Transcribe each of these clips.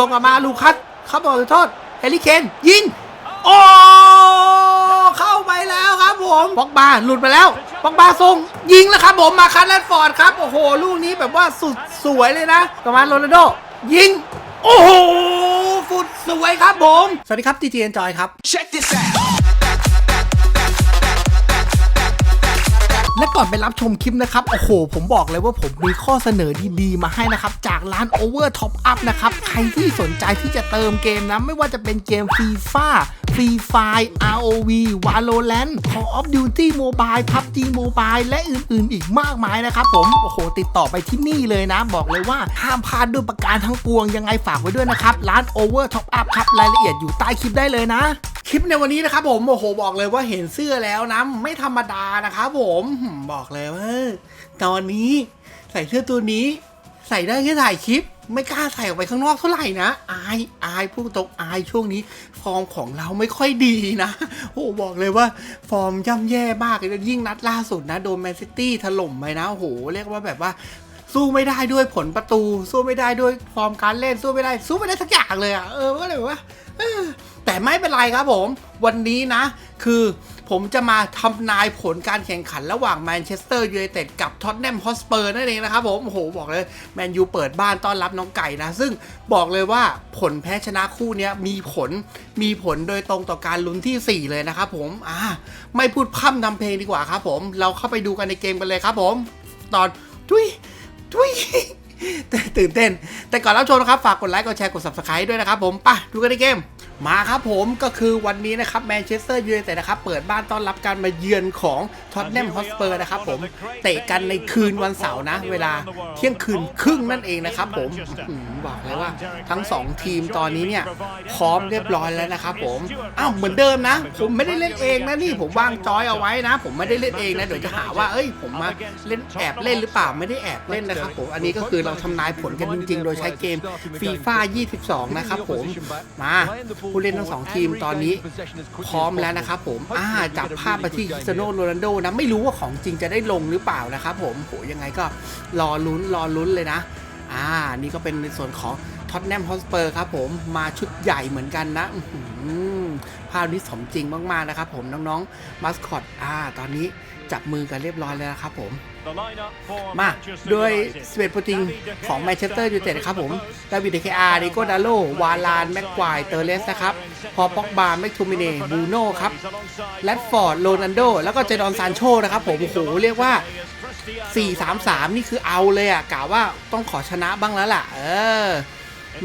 ส่งออกมาลูคัสเขาบอลโทษเฮลิเคนยิง โอ้เข้าไปแล้วครับผมบ็อกบาหลุดไปแล้วบ็อกบาส่งยิงแล้วครับผมมาคัสแรดฟอร์ดครับ โอ้โห ลูกนี้แบบว่าสุดสวยเลยนะประมาณโรนัลโด ยิง โอ้โหฟุดสวยครับผม สวัสดีครับทีทีเอ็นจอยครับ Check this out. และก่อนไปรับชมคลิปนะครับ โอ้โห ผมบอกเลยว่าผมมีข้อเสนอดีๆ มาให้นะครับ จากร้าน Over Top Up นะครับ ใครที่สนใจที่จะเติมเกมนะ ไม่ว่าจะเป็นเกม FIFA Free Fire ROV Valorant Call of Duty Mobile PUBG Mobile และอื่นๆ อีกมากมายนะครับผม โอ้โห ติดต่อไปที่นี่เลยนะ บอกเลยว่าห้ามพลาดด้วยประการทั้งปวงยังไงฝากไว้ด้วยนะครับ ร้าน Over Top Up ครับ รายละเอียดอยู่ใต้คลิปได้เลยนะ คลิปในวันนี้นะครับผมโอ้โหบอกเลยว่าเห็นเสื้อแล้วนะไม่ธรรมดานะครับผมบอกเลยว่าตอนนี้ใส่เสื้อตัวนี้ ใส่ได้แค่ถ่ายคลิป ไม่กล้าใส่ออกไปข้างนอกเท่าไหร่นะ อายอายพูดตรงอายช่วงนี้ ฟอร์มของเราไม่ค่อยดีนะโอ้โหบอกเลยว่า ฟอร์มย่ำแย่มากเลยยิ่งนัดล่าสุดนะโดนแมนซิตี้ถล่มไปนะโอ้โหเรียกว่าแบบว่าสู้ไม่ได้ด้วยผลประตู สู้ไม่ได้ด้วยฟอร์มการเล่นสู้ไม่ได้ สู้ไม่ได้สักอย่างเลยอะเออก็เลยแบบว่า แต่ไม่เป็นไรครับผม วันนี้นะ คือผมจะมาทำนายผลการแข่งขันระหว่างแมนเชสเตอร์ยูไนเต็ดกับท็อตแนมฮอสเปอร์นั่นเองนะครับผมโอ้โหบอกเลยแมนยูเปิดบ้านต้อนรับน้องไก่นะ ซึ่งบอกเลยว่าผลแพ้ชนะคู่นี้มีผลมีผลโดยตรงต่อการลุ้นที่ 4 เลยนะครับผมอ่าไม่พูดพร่ำทำเพลงดีกว่าครับผม เราเข้าไปดูกันในเกมกันเลยครับผม ตอนทุยทุยแต่ตื่นเต้น แต่ก่อนรับชมนะครับ ฝากกดไลค์ กดแชร์ กด subscribe ด้วยนะครับผมไปดูกันในเกม มาครับผมก็คือวันนี้นะครับแมนเชสเตอร์ยูไนเต็ดนะครับเปิดบ้านต้อนรับการมาเยือนของท็อตแนมฮอสเปอร์นะครับผมเตะกันในคืนวันเสาร์นะ เวลาเที่ยงคืนครึ่งนั่นเองนะครับผมอื้อหือบอกเลยว่าทั้ง 2 ทีมตอนนี้เนี่ยพร้อมเรียบร้อยแล้วนะครับผมอ้าวเหมือนเดิมนะ ผมไม่ได้เล่นเองนะนี่ผมวางจอยเอาไว้นะ ผมไม่ได้เล่นเองนะเดี๋ยวจะหาว่าเอ้ยผมมาเล่นแอบเล่นหรือเปล่าไม่ได้แอบเล่นนะครับผมอันนี้ก็คือเราทำนายผลกันจริงๆ โดยใช้เกมฟีฟ่า22 นะครับผมมาผู้เล่นทั้งสองทีมตอนนี้พร้อมแล้วนะครับผมอ่าจับภาพมาที่คริสเตียโนโรนัลโดนะไม่รู้ว่าของจริงจะได้ลงหรือเปล่านะครับผมโหยังไงก็รอลุ้นรอลุ้นเลยนะอ่านี่ก็เป็นในส่วนของท็อตแนมฮอสเปอร์ครับผมมาชุดใหญ่เหมือนกันนะภาพนี้สมจริงมากๆนะครับผมน้องๆมัสคอตอ่าตอนนี้จับมือกันเรียบร้อยแล้วครับผม มาโดยสเปดโปรติงของแมนเชสเตอร์ยูไนเต็ดครับผมดาวิดเดเคอาร์ดิโกดาโล วาลาน แม็กควาย เตอร์เลสนะครับ พอป็อกบาแม็กทูมิเน่บูโน่ครับแรดฟอร์ด โรนันโด แล้วก็เจดอนซานโชนะครับผมโอ้โหเรียกว่า 4-3-3 นี่คือเอาเลยอะกล่าวว่าต้องขอชนะบ้างแล้วล่ะ เออ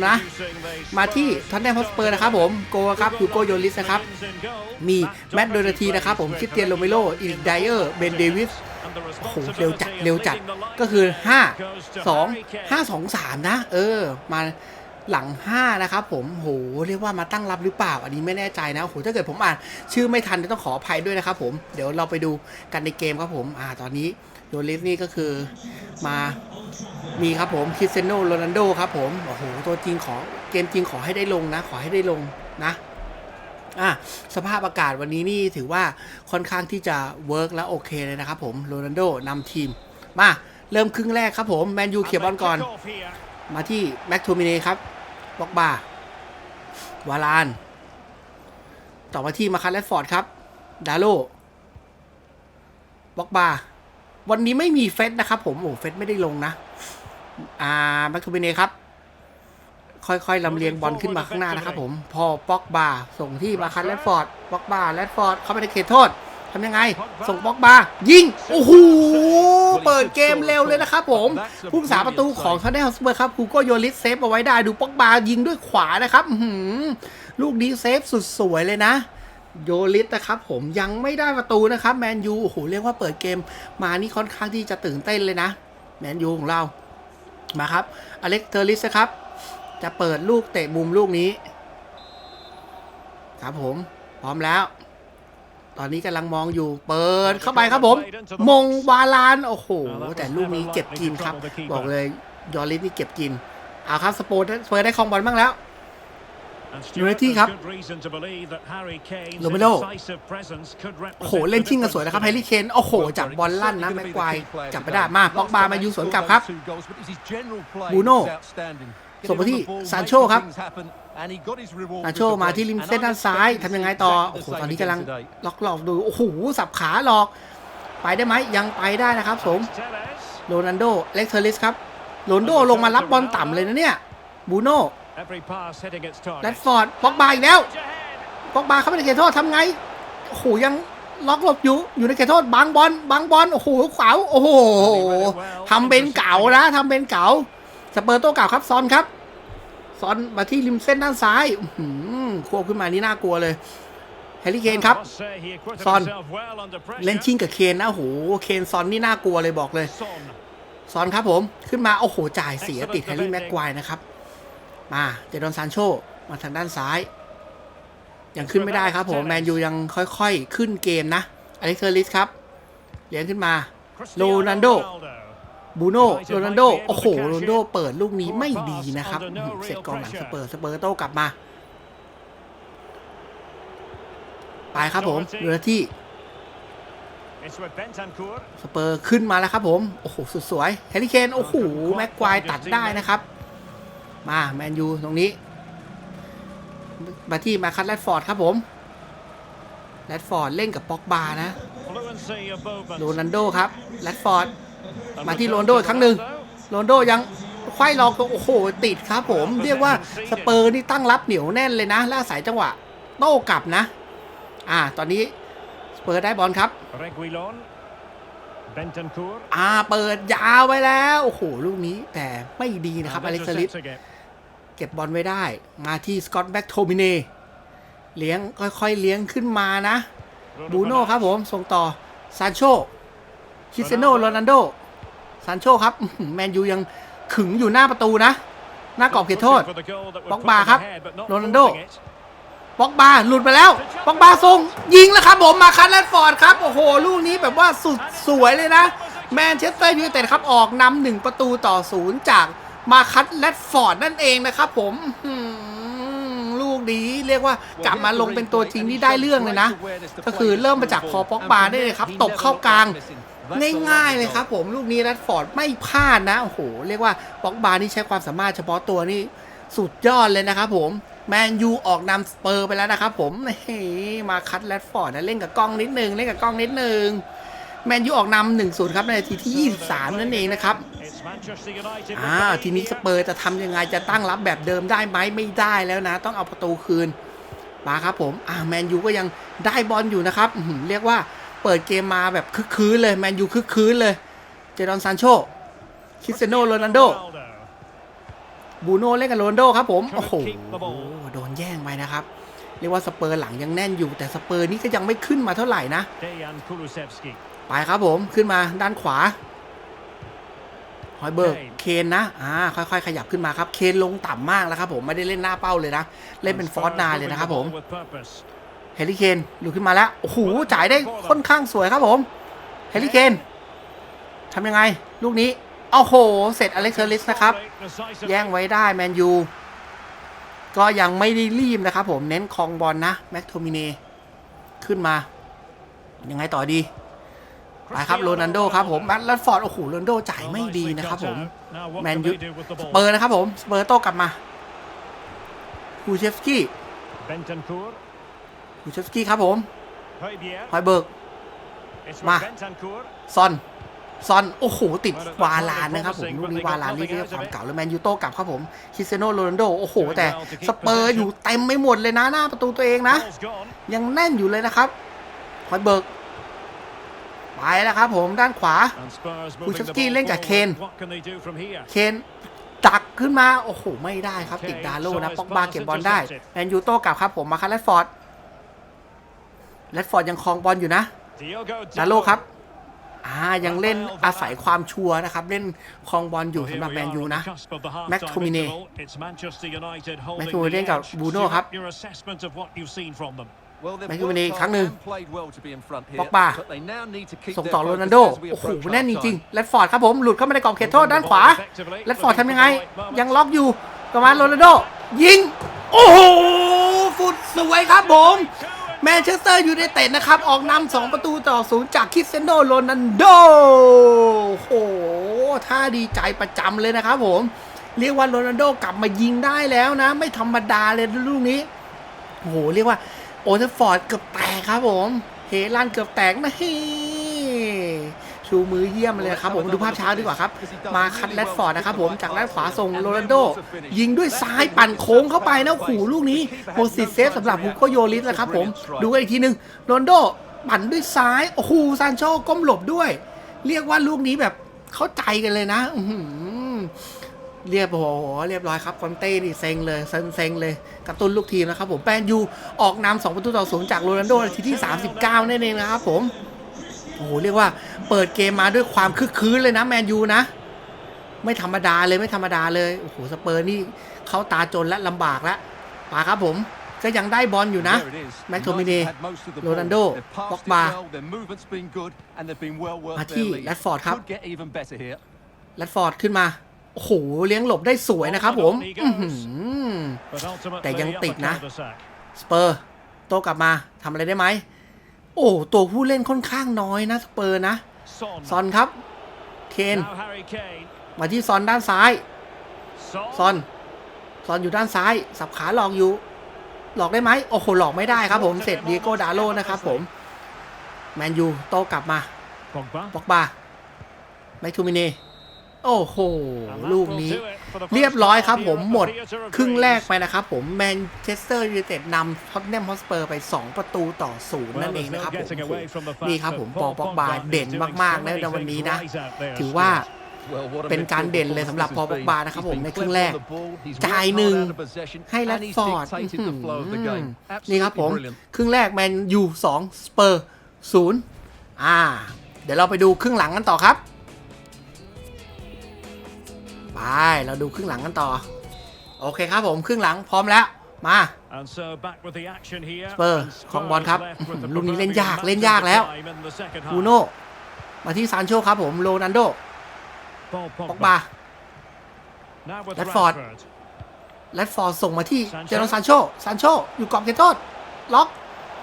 นะมาที่ท็อตแนมฮอสเปอร์นะครับผมโกครับยูโกโยลิสนะครับ มีแมตต์โดนาทีนะครับผมคิสเตียนโรเมโรอีริกไดเออร์เบนเดวิส โอ้โหเร็วจัดเร็วจัดก็คือ 5 2 5 2 3 นะ เออ มาหลัง 5 นะครับผมโหเรียกว่ามาตั้งรับหรือเปล่า อันนี้ไม่แน่ใจนะโหถ้าเกิดผมอ่านชื่อไม่ทันต้องขออภัยด้วยนะครับผมเดี๋ยวเราไปดูกันในเกมครับผมอ่าตอนนี้โดลิสนี่ก็คือมามีครับผมคริสเซโนโรนันโดครับผมโอ้โหตัวจริงขอเกมจริงขอให้ได้ลงนะ ขอให้ได้ลงนะ อะสภาพอากาศวันนี้นี่ถือว่าค่อนข้างที่จะเวิร์กและโอเคเลยนะครับผมโรนัลโดนำทีม มาเริ่มครึ่งแรกครับผมแมนยูเขียบบอลก่อน มาที่แม็กโทมิเน่ครับบ็อกบาวาลาน ต่อมาที่มาคันแรดฟอร์ดครับ ดาโลบ็อกบา วันนี้ไม่มีเฟสนะครับผม โอ้เฟสไม่ได้ลงนะ อ่าแม็กโทมิเน่ครับ ค่อยๆลำเลียงบอลขึ้นมาข้างหน้านะครับผมพอป็อกบาส่งที่มาคันแรดฟอร์ดป็อกบาแรดฟอร์ดเข้าไปในเขตโทษทำยังไง ส่งป็อกบายิง โอ้โห เปิดเกมเร็วเลยนะครับผมผู้รักษาประตูของทอนเนลสเปอร์ครับคูโกโยลิสเซฟเอาไว้ได้ดูป็อกบายิงด้วยขวานะครับอื้อหือลูกนี้เซฟสุดสวยเลยนะ โยลิสนะครับผมยังไม่ได้ประตูนะครับแมนยูโอ้โหเรียกว่าเปิดเกมมานี่ค่อนข้างที่จะตื่นเต้นเลยนะ แมนยูของเรามาครับอเล็กเทอร์ลิสนะครับ จะเปิดลูกเตะมุมลูกนี้ ครับผม พร้อมแล้ว ตอนนี้กำลังมองอยู่เปิดเข้าไปครับผม มงวาลาน โอ้โห แต่ลูกนี้เก็บกินครับ บอกเลยยอริสนี่เก็บกิน เอาครับสโปร์ตสเปอร์ได้ครองบอลบ้างแล้วยูไนตี้ครับโรเมโรโอ้โห เล่นชิงกันสวยนะครับแฮร์รี่เคน โอ้โห จับบอลลั่นนะแม็กควายจับไปได้มาป็อกบามายูสวนกลับครับ บูบูโน่โน่ ส่งไปที่ซานโชครับซานโชมาที่ริมเส้นด้านซ้ายทำยังไงต่อ โอ้โห ตอนนี้กำลังล็อกหลอกดู โอ้โห สับขาหลอก ไปได้ไหม ยังไปได้นะครับผม Tevez. โรนันโด เล็กเทอริสครับโรนลโดลงมารับบอลต่ำเลยนะเนี่ย บูโน่ Every pass hitting its target. แรดฟอร์ดป็อกบาอีกแล้ว Edge ahead. ป็อกบาเข้าไปในเขตโทษทำไง โอ้โห ยังล็อกหลบอยู่ อยู่ในเขตโทษบางบอลบางบอล โอ้โหขวาวโอ้โหทำเป็นเก่านะทำเป็นเก่า สเปอร์โต้เก่าครับซอนครับซอนมาที่ริมเส้นด้านซ้ายอื้อหือควบขึ้นมานี่น่ากลัวเลยแฮร์รี่เคนครับ Must say he acquitted Son. himself well under pressure. เล่นชิงกับเคนนะโอ้โหเคนซอนนี่น่ากลัวเลยบอกเลย Son. ซอนครับผมขึ้นมาโอ้โหจ่ายเสียติดแฮร์รี่แม็กควายนะครับ มาเจดอนซานโชมาทางด้านซ้าย ยังขึ้นไม่ได้ครับผมแมนยูยังค่อยๆ ขึ้นเกมนะอเล็กเซอร์ลิสครับเลี้ยงขึ้นมา Cristiano Ronaldo. Ronaldo. บูโน่โรนัลโดโอ้โหโรนัลโดเปิดลูกนี้ไม่ดีนะครับอื้อหือเสร็จกองหลังสเปอร์สเปอร์โต้กลับมา ไปครับผมเรือที่ It's with Bentancur. สเปอร์ขึ้นมาแล้วครับผม โอ้โห สุดสวยแฮร์รี่เคนโอ้โห แม็กควายตัดได้นะครับ มาแมนยูตรงนี้ มาที่มาคัตแรดฟอร์ดครับผมแรดฟอร์ดเล่นกับป็อกบานะ Fluency of movement. โรนัลโดครับแรดฟอร์ด And มาที่ return โรนลโดอีกครั้งหนึ่ง Ronaldo. โรนลโดยังไขว้หลอกโอ้โห ติดครับผม เรียกว่าสเปอร์นี่ตั้งรับเหนียวแน่นเลยนะแล้วอาศัยจังหวะโต้กลับนะ อ่า ตอนนี้สเปอร์ได้บอลครับ Reguilon. Bentancur. อ่าเปิดยาวไว้แล้ว โอ้โห ลูกนี้แต่ไม่ดีนะครับอ And เล็กซ์ลิส intercepts again. เก็บบอลไว้ได้ มาที่สกอตแบ็กโทมิเนเลี้ยงค่อยๆ เลี้ยงขึ้นมานะ บูโน่ครับผม ส่งต่อซานโช คิเซโนโรนันโดซานโชครับแมนยูยังขึงอยู่หน้าประตูนะ หน้ากรอบเขตโทษบ็อกบาครับโรนัลโดบ็อกบาหลุดไปแล้วบ็อกบาส่งยิงแล้วครับผมมาคัตแรดฟอร์ดครับ โอ้โห ลูกนี้แบบว่าสุดสวยเลยนะ แมนเชสเตอร์ยูไนเต็ดครับออกนำหนึ่งประตูต่อศูนย์จากมาคัตแรดฟอร์ดนั่นเองนะครับผมลูกนี้เรียกว่ากลับมาลงเป็นตัวจริงที่ได้เรื่องเลยนะ ก็คือเริ่มมาจากพอป็อกบาได้เลยครับตบเข้ากลาง ง่ายๆเลยครับผมลูกนี้แรดฟอร์ดไม่พลาดนะโอ้โหเรียกว่าป็อกบานี่ใช้ความสามารถเฉพาะตัวนี่สุดยอดเลยนะครับผมแมนยูออกนำสเปอร์ไปแล้วนะครับผมเฮ้มาคัดแรดฟอร์ดนะเล่นกับกล้องนิดนึงเล่นกับกล้องนิดนึงแมนยูออกนำหนึ่งศูนย์ครับในนาทีที่ 23 นั่นเองนะครับ It's Manchester United with อ่า the ทีนี้สเปอร์จะทำยังไงจะตั้งรับแบบเดิมได้ไหมไม่ได้แล้วนะ ต้องเอาประตูคืนมาครับผมอ่าแมนยูก็ยังได้บอลอยู่นะครับอื้อหือเรียกว่า เปิดเกมมาแบบคึกคืนเลย แมนยูคึกคืนเลย เจดอนซานโชคริสเซโนโรนัลโด Ronaldo. บูโน่เล่นกับโรนลโดครับผม โอ้โห โดนแย่งไปนะครับ เรียกว่าสเปอร์หลังยังแน่นอยู่ แต่สเปอร์นี่ก็ยังไม่ขึ้นมาเท่าไหร่นะ Dejan Kulusevski. ไปครับผมขึ้นมาด้านขวาฮอยเบิร์กเคนนะ อ่า ค่อยๆ ขยับขึ้นมาครับ เคนลงต่ำมากแล้วครับผม ไม่ได้เล่นหน้าเป้าเลยนะ เล่นเป็นฟอร์สนาเลยนะครับผม With purpose. เฮลิเคนหลุดขึ้นมาแล้วโอ้โหจ่ายได้ค่อนข้างสวยครับผมเฮลิเคนทำยังไง ลูกนี้โอ้โห เสร็จอเล็กเซอร์ลิสนะครับ แย่งไว้ได้แมนยู ก็ยังไม่ได้รีบนะครับผมเน้นครองบอลนะ แม็กโทมิเนขึ้นมา ยังไงต่อดี ไปครับโรนันโดครับผมแมตต์ฟอร์ด โอ้โหโรนันโดจ่ายไม่ดีนะครับผม แมนยูสเปอร์นะครับผม สเปอร์โต้กลับมาคูเชฟสกี้ Bentancur. คูเชฟสกี้ครับผม Højbjerg. ฮอยเบิร์ก It's Ma. with Bentancur. ซอน ซอน โอ้โห ติดวาลานนะครับผม ลูกนี้วาลานนี่เรียกความเก่าแล้วแมนยูโต้กลับครับผมคริสเซโนโรนัลโด โอ้โห แต่สเปอร์อยู่เต็มไม่หมดเลยนะ หน้าประตูตัวเองนะ Ball's gone. ยังแน่นอยู่เลยนะครับฮอยเบิร์กไปแล้วครับผมด้านขวา And Spurs moving the Kulusevski ball เล่นกับ forward. เคน What can they do from here? เคนดักขึ้นมา โอ้โห ไม่ได้ครับ ติดดาโลนะป็อกบาเก็บบอลได้ แมนยูโต้กลับครับผม มาคันแรดฟอร์ด แรดฟอร์ดยังครองบอลอยู่นะ Diogo ดาโล Dalot. ครับอ่ายังเล่นอาศัยความชัวร์นะครับ เล่นครองบอลอยู่ Well, สำ here หรับ we แมน are ยู on นะ the cusp of the half-time McTominay interval. It's Manchester United holding McTominay the เล่นกับ edge. บูโน่ครับ Stuart, Your assessment of what you've seen from them. แมนยูเนครั้งหนึ่งปป็ออกกบาบาส่ส่งงต่ต่ออโรโรนันัลลโดโดโอ้โอ้โหโหแน่แน่นนจจริริงงๆแรดฟอร์ดครับผมหลุดเข้ามาในกรอบเขตโทษด้านขวาแรดฟอร์ดทำยังไง ยังล็อกอยู่ประมาณโรนัลโดยิง โอ้โหฟุตสวยครับผม แมนเชสเตอร์ยูไนเต็ดนะครับ ออกนำสองประตูต่อศูนย์จากคริสเซนโดโรนันโดโอ้โหท่าดีใจประจำเลยนะครับผม เรียกว่าโรนันโดกลับมายิงได้แล้วนะ ไม่ธรรมดาเลยลูกนี้โหเรียกว่าโอเทฟอร์ดเกือบแตกครับผม เฮลันเกือบแตกนะเฮ้ ชูมือเยี่ยมเลยครับผมดูภาพช้าดีกว่าครับ มาคัดแรดฟอร์ดนะครับผมจากด้านขวาส่งโรนัลโด ยิงด้วยซ้ายปั่นโค้งเข้าไปนะโอ้โหลูกนี้โมซิสเซฟสำหรับฮูโกโยลิสนะครับผมดูกันอีกทีหนึงโรนัลโดปั่นด้วยซ้ายโอ้โหซานโชก้มหลบด้วย เรียกว่าลูกนี้แบบเข้าใจกันเลยนะอื้อหือเรียบโอ้โหเรียบร้อยครับคอนเต้นี่เซ็งเลยเซ็งเซ็งเลยกระตุ้นลูกทีมนะครับผมแปนยูออกนำสองประตูต่อศูนย์จากโรนัลโดนาทีที่ 39นั่นเองนะครับผมโอ้โหเรียกว่า เปิดเกมมาด้วยความคึกคืนเลยนะแมนยูนะ ไม่ธรรมดาเลยไม่ธรรมดาเลยโอ้โหสเปอร์นี่เข้าตาจนและลำบากแล้วป่าครับผมก็ยังได้บอลอยู่นะ แม็กโทมิเนโรนัลโดบ็อกบามาที่แรดฟอร์ดครับแรดฟอร์ดขึ้นมา โอ้โห เลี้ยงหลบได้สวยนะครับผมอื้อหือ But ultimately, แต่ยังติดนะ a counter-attack. สเปอร์ โตกลับมาทำอะไรได้ไหม โอ้ ตัวผู้เล่นค่อนข้างน้อยนะ สเปอร์นะ Son. ซอนครับ เคน Now Harry Kane. มาที่ซอนด้านซ้าย Son. ซอน ซอนอยู่ด้านซ้าย สับขาหลอกอยู่ หลอกได้ไหม โอ้โห หลอกไม่ได้ครับผม เสร็จดีโก้ดาโลนะครับผม แมนยูโตกลับมา Pogba. บอกบาไมทูมิเน โอ้โห And that ลูก will นี้ do it for the เรียบ first ร้อย half ครับ here ผม at the หมด Theatre of ครึ่งแรก Dreams. ไปนะครับผมแมนเชสเตอร์ยูไนเต็ดนำท็อตแนมฮอสเปอร์ไป 2 ประตูต่อศูนย์ Well, นั่นเอง there's นะครับ no ผม getting away from the นี่ fact ครับผม that ปอ Paul ปอกบา Pogba is เด่น doing มาก so ๆนะ many ในวันนี้นะ things right out there ถือว่า still. เป็นการเด่นเลยสำหรับพอปอกบานะครับผมในครึ่งแรก จ่ายหนึ่งให้แรดฟอร์ดอื้อหือนี่ครับผม ครึ่งแรกแมนยูสองสเปอร์ศูนย์อ่า เดี๋ยวเราไปดูครึ่งหลังกันต่อครับ ไป เราดูครึ่งหลังกันต่อ โอเคครับผมครึ่งหลังพร้อมแล้ว มา And so back with the action here. Spurs And ของบอลครับ Spurs left with the ลูกนี้เล่น proverbial ยาก match เล่น of ยากแล้ว time in the second half. บูโน่มาที่ซานโชครับผมโรนันโด Paul ปอก Pogba. บา Now with Rashford. Rashford. แรดฟอร์ดส่งมาที่ Sancho เจอร์นซานโชซานโชอยู่กรอบเขตโทษล็อก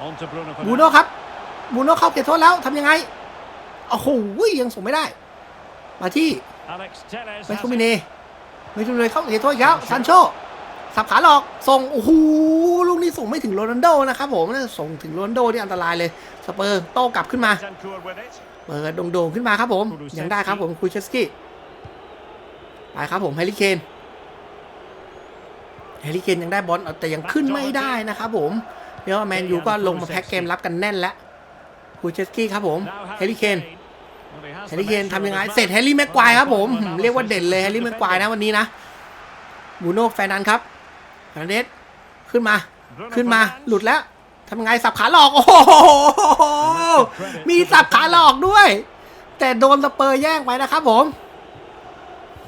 On to Bruno บูโน่ Fernandes. ครับบูโน่เข้าเขตโทษแล้วทำยังไงโอ้โหยังส่งไม่ได้ มาที่ Alex Telles ไม่ has ทูมิ it. เนไม่ทูมิเนเข้าเขตโทษอีกแล้วซานโชสับขาหลอกส่งโอ้โหลูกนี้ส่งไม่ถึงโรนัลโดนะครับผมน่าจะส่งถึงโรนัลโดที่อันตรายเลยสเปอร์โต้กลับขึ้นมา Bentancur with it. เปิดโด่งๆขึ้นมาครับผม Kulusevski ยังได้ครับผมคุยเชสกี้ไปครับผมแฮร์รี่เคนแฮร์รี่เคนยังได้บอลแต่ยังขึ้นไม่ได้นะครับผมเดี๋ยวแมนยูก็ลงมาแพ็กเกมรับกันแน่นแล้วคุยเชสกี้ครับผม Now แฮร์รี่เคน Well, he has แฮ the ร์รี่เคน measure ทำยังไง of his เสร็จ man. แฮร์รี่แม็กควายครับผม Well, หืมเรียกว่าเด่นเลยแฮร์รี่แม็กควายนะวันนี้นะบูโน่แฟนนันครับแฟนนันเดสขึ้นมา Bruno ขึ้นมา Fernandes. หลุดแล้วทำยังไงสับขาหลอก โอ้โห มีสับขาหลอกด้วย แต่โดนสเปอร์แย่งไปนะครับผม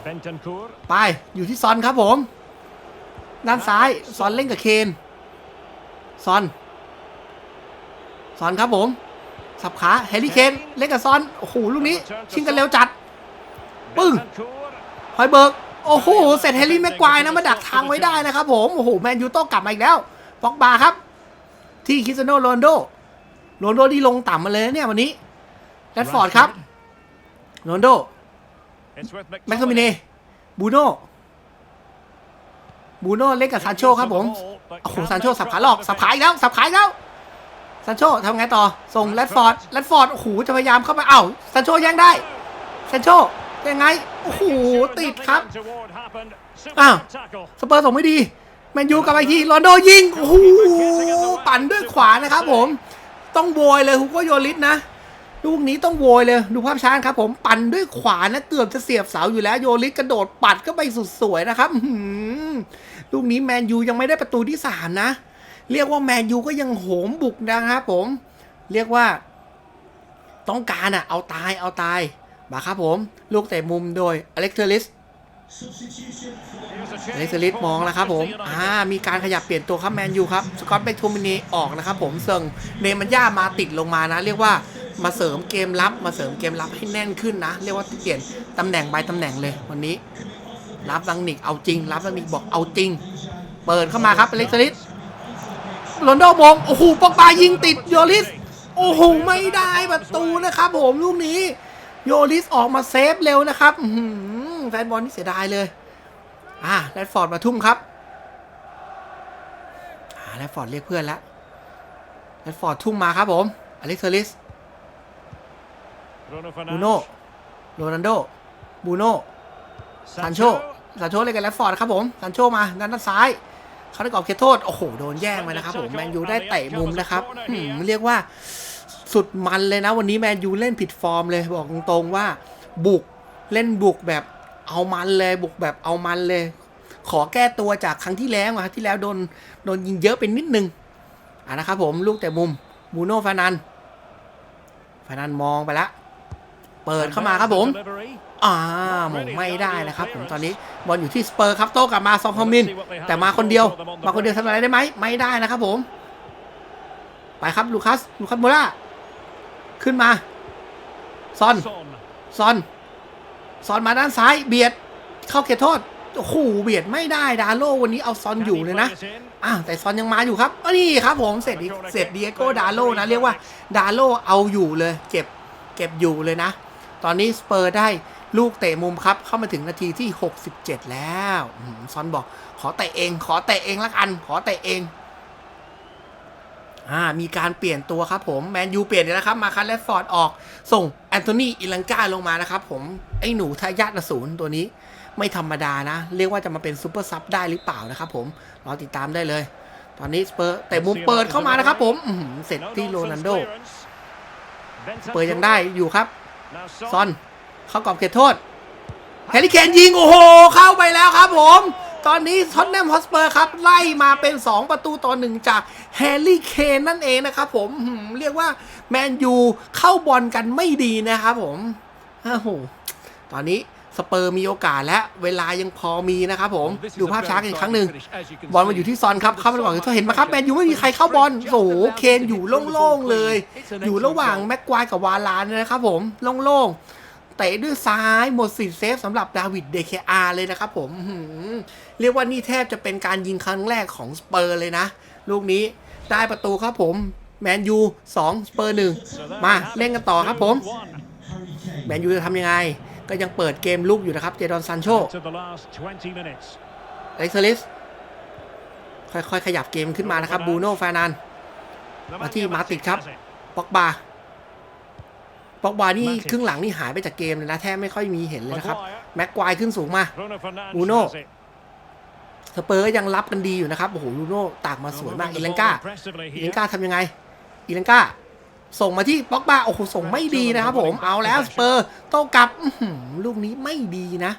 Bentancur. ไป อยู่ที่ซอนครับผม ด้านซ้าย ซอนเล่นกับเคน ซอน ซอนครับผม สับขาแฮร์รี่เคนเล่นกับซอน โอ้โห ลูกนี้ ชิงกันเร็วจัด ปึ้งฮอยเบิร์ก โอ้โห เสร็จแฮร์รี่แม็กควายนะ มาดักทางไว้ได้นะครับผม โอ้โห แมนยูโต้กลับมาอีกแล้วฟอกบาครับ ที่คริสเตียโนโรนโดโรนโดที่ลงต่ำมาเลยเนี่ยวันนี้แรดฟอร์ดครับโรนโดแม็กโทมิเน McTominay. บูโน่บูโน่เล่นกับซานโชครับผม โอ้โห ซานโชสับขาหลอก สับขาอีกแล้ว สับขาอีกแล้ว ซานโชทำไงต่อ ส่งแรดฟอร์ดแรดฟอร์ด โอ้โห จะพยายามเข้าไปเอ้าซานโชแย่งได้ซานโชยังไง โอ้โห ติดครับ อ้าวสเปอร์ส่งไม่ดี แมนยูกลับไปอีกทีโรนลโดยิง โอ้โห ปั่นด้วยขวานะครับผม ต้องโวยเลยฮุโกโยลิสนะ ลูกนี้ต้องโวยเลย ดูภาพช้าครับผม ปั่นด้วยขวานะ เกือบจะเสียบเสาอยู่แล้ว โยลิสกระโดดปัดก็ไปสุดสวยนะครับอื้อหือลูกนี้แมนยูยังไม่ได้ประตูที่สามนะ เรียกว่าแมนยูก็ยังโหมบุกนะครับผม เรียกว่า ต้องการอะเอาตายเอาตายมาครับผม ลูกเตะมุมโดยอเล็กเทอริสเล็กซ์ลิสมองแล้วครับผม อ่า มีการขยับเปลี่ยนตัวครับแมนยูครับ สกอตแบ็กทูมินีออกนะครับผมเซิงเนมันย่ามาติดลงมานะ เรียกว่ามาเสริมเกมรับ มาเสริมเกมรับให้แน่นขึ้นนะ เรียกว่าเปลี่ยนตำแหน่งใบตำแหน่งเลยวันนี้ รับลังนิกเอาจริง รับลังนิกบอกเอาจริง เปิดเข้ามาครับเล็กซ์ลิส โรนโดมง โอ้โหปอกบายิงติดโยลิส โอ้โห ไม่ได้ประตูนะครับผมลูกนี้ โยลิสออกมาเซฟเร็วนะครับแฟนบอลนี่เสียดายเลย อ่าแรดฟอร์ดมาทุ่มครับอ่าแรดฟอร์ดเรียกเพื่อนแล้วแรดฟอร์ดทุ่มมาครับผม อเล็กซ์เทอริสบูโน่โรนันโดบูโน่ซันโชซันโชเลยกันแรดฟอร์ดครับผมซันโชมาด้านด้านซ้าย เขาได้กรอบเขตโทษ โอ้โห โดนแย่งไปนะครับผมแมนยูได้เตะมุมนะครับหืมเรียกว่าสุดมันเลยนะ วันนี้แมนยูเล่นผิดฟอร์มเลยบอกตรงๆว่า บุกเล่นบุกแบบเอามันเลย บุกแบบเอามันเลย ขอแก้ตัวจากครั้งที่แล้วอะครับที่แล้วโดนโดนยิงเยอะไปนิดนึงอะนะครับผมลูกแต่มุมบูโน่ฟานันฟานันมองไปแล้วเปิดเข้ามาครับผม Delivery. อ่าหมงไม่ได้นะครับผมตอนนี้บอลอยู่ที่สเปอร์ครับโต้กลับมาซองคอมมิน แต่มาคนเดียว มาคนเดียวทำอะไรได้ไหมไม่ได้นะครับผม ไปครับลูคัสลูคัสโมล่าขึ้นมา ซอน ซอน ซอนมาด้านซ้าย เบียด เข้าเขตโทษโอ้โหเบียดไม่ได้ดาโลวันนี้เอาซอนอยู่เลยนะอะแต่ซอนยังมาอยู่ครับอนี่ครับผมเสร็จดิเสร็จเดียโก้ดาโลนะเรียกว่าดาโลเอาอยู่เลย เก็บเก็บอยู่เลยนะ ตอนนี้สเปอร์ได้ ลูกเตะมุมครับ เข้ามาถึงนาทีที่ 67 แล้วอืมซอนบอก ขอเตะเอง ขอเตะเองละกัน ขอเตะเองอ่ามีการเปลี่ยนตัวครับผมแมนยูเปลี่ยนแล้วครับมาคันแรดฟอร์ดออก ส่งแอนโทนีอิลังกาลงมานะครับผมไอ้หนูทายาทอสูรตัวนี้ไม่ธรรมดานะ เรียกว่าจะมาเป็นซูเปอร์ซับได้หรือเปล่านะครับผมรอติดตามได้เลย ตอนนี้สเปอร์แต่มุมเปิดเข้ามานะครับผมอื้อหือเสร็จ No ที่โรนัน nonsense โด clearance. Bentancur. เปิดยังได้อยู่ครับ Now ซอน เข้ากรอบเขตโทษแฮร์รี่เคนยิงโอ้โห เข้าไปแล้วครับผม ตอนนี้ท็อตแนมฮอสเปอร์ครับ ไล่มาเป็น 2 ประตูต่อหนึ่งจากแฮร์รี่เคนนั่นเองนะครับผมหืมเรียกว่าแมนยูเข้าบอลกันไม่ดีนะครับผมโอ้โหตอนนี้สเปอร์มีโอกาสและเวลายังพอมีนะครับผมดูภาพช้ากันอีกครั้งหนึ่งบอลมาอยู่ที่ซอนครับเข้ามาก่อนถ้าเห็นไหมครับแมนยูไม่มีใครเข้าบอลโอ้โหเคนอยู่โล่งๆเลย อยู่ระหว่างแม็กควายกับวาลานนะครับผมโล่งๆ เตะด้วยซ้ายหมดสิทธิ์เซฟสำหรับดาวิดเดเคอาเลยนะครับผมเรียกว่านี่แทบจะเป็นการยิงครั้งแรกของสเปอร์เลยนะ ลูกนี้ได้ประตูครับผมแมนยูสองสเปอร์หนึ่งมาเล่นกันต่อครับผม แมนยูจะทำยังไง ก็ยังเปิดเกมลุกอยู่นะครับ เจดอนซันโช To the last 20 minutes. อเล็กซ์ลิสค่อยๆ ขยับเกมขึ้นมานะครับบูโน่ฟานัน The Mati Matic Matic has ครับป็อกบา ป็อกบานี่ Matic ครึ่งหลังนี่หายไปจากเกมเลยนะแทบไม่ค่อยมีเห็นเลยนะครับ Maguire. แม็กควายขึ้นสูงมา Bruno Fernandes Bruno. has it. สเปอร์ก็ยังรับกันดีอยู่นะครับโอ้โหลูโน่ตากมาสวยมาก Moving อี the ลัง ball กา impressively อี here. ลังกาทำยังไงอีลังกาส่งมาที่ป็อกบาโอ้โหส่งไม่ดีนะครับผมเอาแล้วสเปอร์โต้กลับอื้อหือลูกนี้ไม่ดีนะ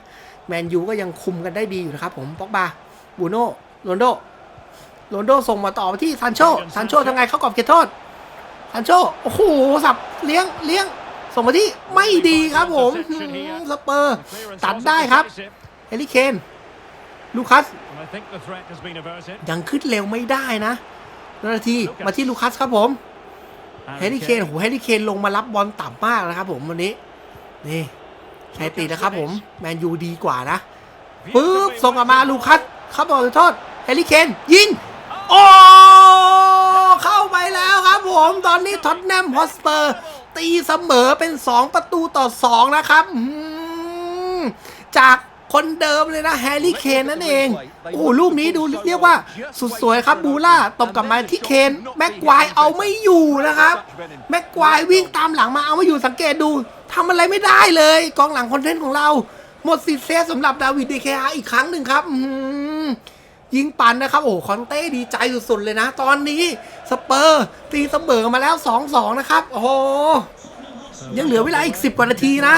แมนยูก็ยังคุมกันได้ดีอยู่นะครับผมป็อกบาบูโน่โรนโดโรนโดส่งมาต่อมาที่ซันโชซันโชทำไงเข้ากรอบเขตโทษซันโชโอ้โหสับเลี้ยงเลี้ยง ส่งมาที่ไม่ดีครับผมอื้อหือสเปอร์ The clearance ตัด wasn't ได้ครับ decisive, เฮลิเคนลูคัส and I think the threat has been averted. ยังขึ้นเร็วไม่ได้นะนาทีมาที่ลูคัสครับผม And เฮลิเคนโหเฮลิเคนลงมารับบอลต่ำมากนะครับผมวันนี้ นี่ใช้ตีนะครับผม แมนยูดีกว่านะปึ๊บส่งออกมาลูคัสเข้าบอลจุดโทษเฮลิเคนยิง โอ้เข้าไปแล้วครับผม ตอนนี้ท็อตแนมฮอสเปอร์ ตีเสมอเป็น 2 ประตูต่อ 2 นะครับจากคนเดิมเลยนะแฮร์รี่เคนนั่นเองโอ้ลูกนี้ดูเรียกว่าสุดสวยครับบูล่าตบกลับมาที่เคนแม็กควายเอาไม่อยู่นะครับ แม็กควายวิ่งตามหลังมาเอาไม่อยู่สังเกตดูทำอะไรไม่ได้เลย กองหลังคอนเทนต์ของเรา หมดสิทธิ์เซฟสำหรับดาวิดเดเคอาอีกครั้งหนึ่งครับอื ยิงปันนะครับ โอ้โหคอนเต้ดีใจสุดๆเลยนะ ตอนนี้สเปอร์ตีเสมอมาแล้ว 2-2 นะครับ โอ้โหยังเหลือเวลาอีก 10 กว่านาทีนะ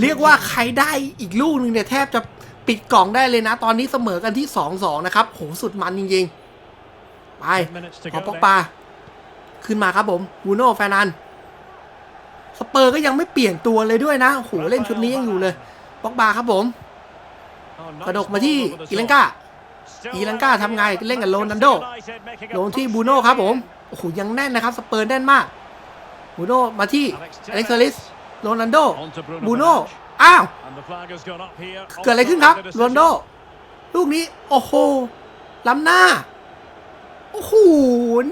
เรียกว่าใครได้อีกลูกหนึ่งเนี่ยแทบจะปิดกล่องได้เลยนะ ตอนนี้เสมอกันที่ 2-2 นะครับโหสุดมันจริงๆ ไป minutes to ขอ go ปอก then. ปาขึ้นมาครับผมบูโน่แฟนันสเปอร์ก็ยังไม่เปลี่ยนตัวเลยด้วยนะโอ้โหเล่นชุดนี้ยังอยู่เลยปอกบาครับผม Oh, nice กระดกมาที่ ball over the อีลัง top. กา Still อีลังกาทำไงเล่นกับโรนัลโดลงที่บูโน่ครับผมโอ้โหยังแน่นนะครับสเปอร์แน่นมากบูโน่มาที่อเล็กซ์ลิสโรนัลโดบูโน่อ้าวเกิดอะไรขึ้นครับโรนลโดลูกนี้โอ้โหล้ำหน้าโอ้โห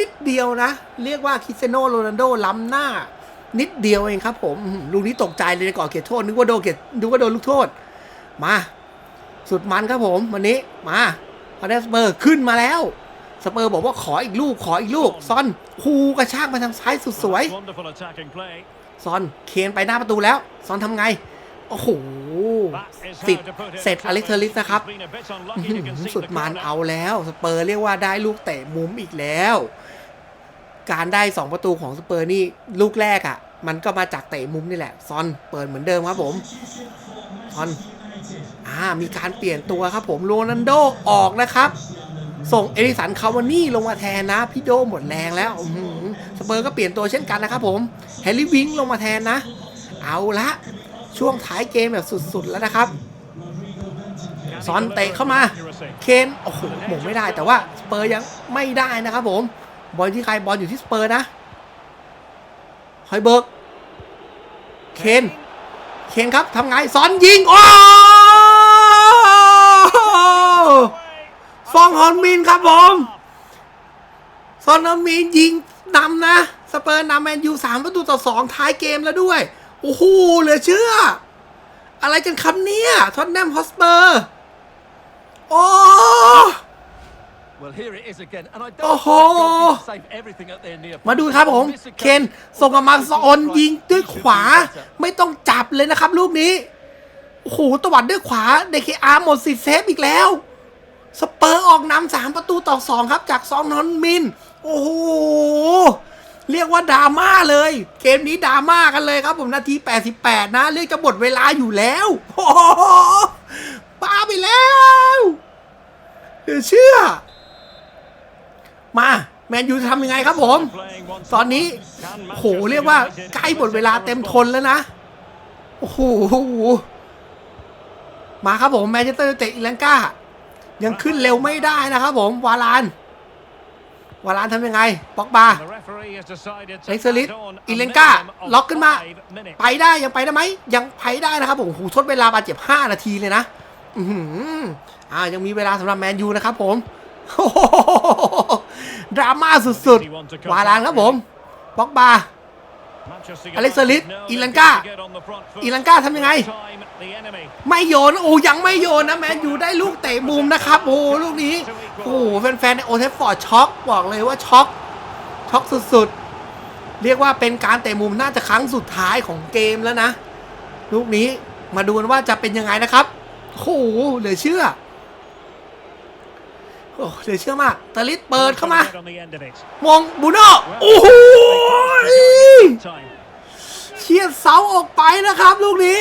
นิดเดียวนะ เรียกว่าคิเซโนโรนัลโดล้ำหน้า นิดเดียวเองครับผมลูกนี้ตกใจเลยก่อนเขตโทษนึกว่าโดนเขตนึกว่าโดนลูกโทษ มา สุดมันครับผมวันนี้มา พอได้สเปอร์ขึ้นมาแล้ว สเปอร์บอกว่าขออีกลูกขออีกลูก ซอนคูกระชากมาทางซ้ายสุดสวย Wonderful attacking play. ซอนเคนไปหน้าประตูแล้ว ซอนทำไง โอ้โห That is สิท how ธิ์ to put it. เสร็จอเล็กเทอริสนะครับ He's been a bit อื้อ unlucky หื to อ concede สุด the มัน corner. เอาแล้ว สเปอร์เรียกว่าได้ลูกเตะมุมอีกแล้ว การได้ 2 ประตูของสเปอร์นี่ลูกแรกอะ่ะ มันก็มาจากเตะมุมนี่แหละ ซอนเปิดเหมือนเดิมครับผม ซอน อ่ามีการเปลี่ยนตัวครับผมโรนันโดออกนะครับ ส่งเอริสันคาวานี่ลงมาแทนนะ พี่โดหมดแรงแล้วสเปอร์ก็เปลี่ยนตัวเช่นกันนะครับผมแฮร์รี่วิงลงมาแทนนะ เอาละช่วงท้ายเกมแบบสุดๆแล้วนะครับซอนเตะเข้ามา เคนโอ้โหหม่งไม่ได้แต่ว่าสเปอร์ยังไม่ได้นะครับผม บอลที่ใครบอลอยู่ที่สเปอร์นะฮอยเบิร์กเคน เคนครับทำไงซอนยิง โอ้ ฟองฮอนมินครับผมซอนฮอนมินยิงนำนะ สเปอร์นำแมนยูสามประตูต่อสองท้ายเกมแล้วด้วย โอ้โหเหลือเชื่อ อะไรกันครับเนี่ยท็อตแนมฮอสเปอร์ โอ้ Well, here it is again, and I don't โอ้โห think they'll save everything at their near มาดูครับผม เคนส่งกลับมาซอนยิงด้วยขวา ไม่ต้องจับเลยนะครับ ลูกนี้ โอ้โหตวัดด้วยขวาเดคอาร์หมดสิทธิ์เซฟอีกแล้ว สเปอร์ออกนำสามประตูต่อสองครับ จากซองนอนมิน โอ้โห เรียกว่าดราม่าเลย เกมนี้ดราม่ากันเลยครับผมนาที 88 นะ เรียกจะหมดเวลาอยู่แล้วโอ้โหป้าไปแล้วเดี๋ยวเชื่อ มาแมนยูจะทำยังไงครับผม ตอนนี้โหเรียกว่าใกล้หมดเวลาเต็มทนแล้วนะ โอ้โห มาครับผมแมนเชสเตอร์เตะอีแลนก้า ยังขึ้นเร็วไม่ได้นะครับผมวาลานวาลานทำยังไงป็อกบาเอ็เอ็กกซ์ซ์ลิลิสสอิอิเลเลนนก้าก้าล็ล็ออกกขึ้ขึ้นนมามาไปไปได้ยังไปได้ไหมยังไปได้นะครับผมโอ้โหทดเวลาบาดเจ็บ 5 นาทีเลยนะอือหืออ่ายังมีเวลาสำหรับแมนยูนะครับผมโอ้โหดราม่าสุดๆวาลานครับผมป็อกบา อเล็กซ์ลิสอิอิลัลันนก้าก้าอีอีลัลันนก้าก้าทำทำยัยังงไงไง ไม่โยน โอ้ยังไม่โยนนะแมนยูได้ลูกเตะมุมนะครับ โอ้โหลูกนี้ โอ้โหแฟนๆในโอเทฟฟอร์ดช็อกบอกเลยว่าช็อก ช็อกสุดๆ เรียกว่าเป็นการเตะมุมน่าจะครั้งสุดท้ายของเกมแล้วนะ ลูกนี้มาดูกันว่าจะเป็นยังไงนะครับ โอ้โหเหลือเชื่อ โอ้เหลือเชื่อมากตาลิสเปิดเข้ามามองบูโน่โอ้โห เฉียดเสาออกไปนะครับลูกนี้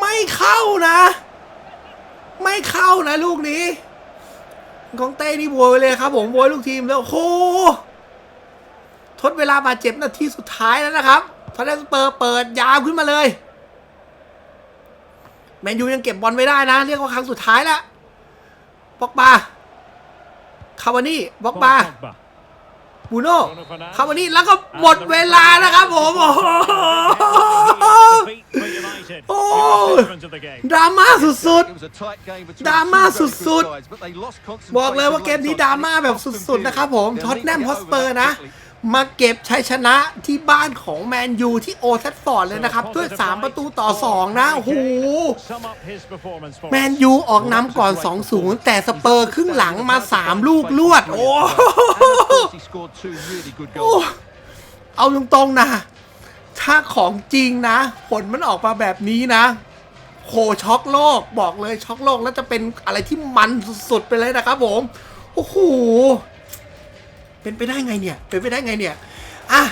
ไม่เข้านะ ไม่เข้านะลูกนี้ ของเต้นี่โวยเลยครับ ผมโวยลูกทีมแล้วโอ้โหทดเวลาบาดเจ็บนาทีสุดท้ายแล้วนะครับทอร์เรสเปอร์เปิดยาวขึ้นมาเลยแมนยูยังเก็บบอลไม่ได้นะ เรียกว่าครั้งสุดท้ายแล้วบ็อกบาคาวานี่บ็อกบา บูโน่คาวานี่แล้วก็หมดเวลานะครับผมโอ้โหโอ้ดราม่าสุดๆดราม่าสุดๆ บอกเลยว่าเกมนี้ดราม่าแบบสุดๆนะครับผมท็อตแนมฮอสเปอร์นะ มาเก็บชัยชนะที่บ้านของแมนยูที่โอทัฟฟอร์ดเลยนะครับ ด้วย 3 ประตูต่อ 2 นะโอ้โหแมนยูออกนำก่อน 2-0 แต่สเปอร์ครึ่งหลังมา 3 ลูกลวด โอ้ He scored two really good โอ้ goals. เอาตรงๆนะ ถ้าของจริงนะ ผลมันออกมาแบบนี้นะโหช็อกโลกบอกเลยช็อกโลกแล้วจะเป็นอะไรที่มันสุดๆไปเลยนะครับผม โอ้โห เป็นไปได้ไงเนี่ย เป็นไปได้ไงเนี่ย อะ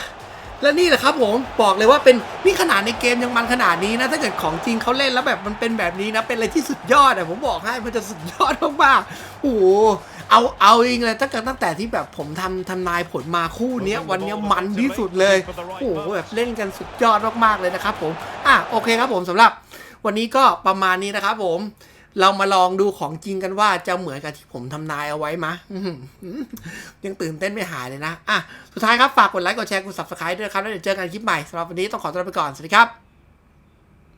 และนี่แหละครับผม บอกเลยว่าเป็นนี่ขนาดในเกมยังมันขนาดนี้นะ ถ้าเกิดของจริงเขาเล่นแล้วแบบมันเป็นแบบนี้นะ เป็นอะไรที่สุดยอดอะผมบอกให้มันจะสุดยอดมากๆโอ้โหเอาเอาเองเลยตั้งแต่ตั้งแต่ที่แบบผมทำทำนายผลมาคู่เนี้ยวันเนี้ยมันที่สุดเลยโอ้โหแบบเล่นกันสุดยอดมากๆเลยนะครับผม อะโอเคครับผมสำหรับ วันนี้ก็ประมาณนี้นะครับผม เรามาลองดูของจริงกันว่าจะเหมือนกับที่ผมทำนายเอาไว้มะอื้อหือยังตื่นเต้นไม่หายเลยนะ อะ สุดท้ายครับ ฝากกดไลค์ กดแชร์ กด subscribe ด้วยครับ แล้วเดี๋ยวเจอกันคลิปใหม่สำหรับวันนี้ต้องขอตัวไปก่อน สวัสดีครับ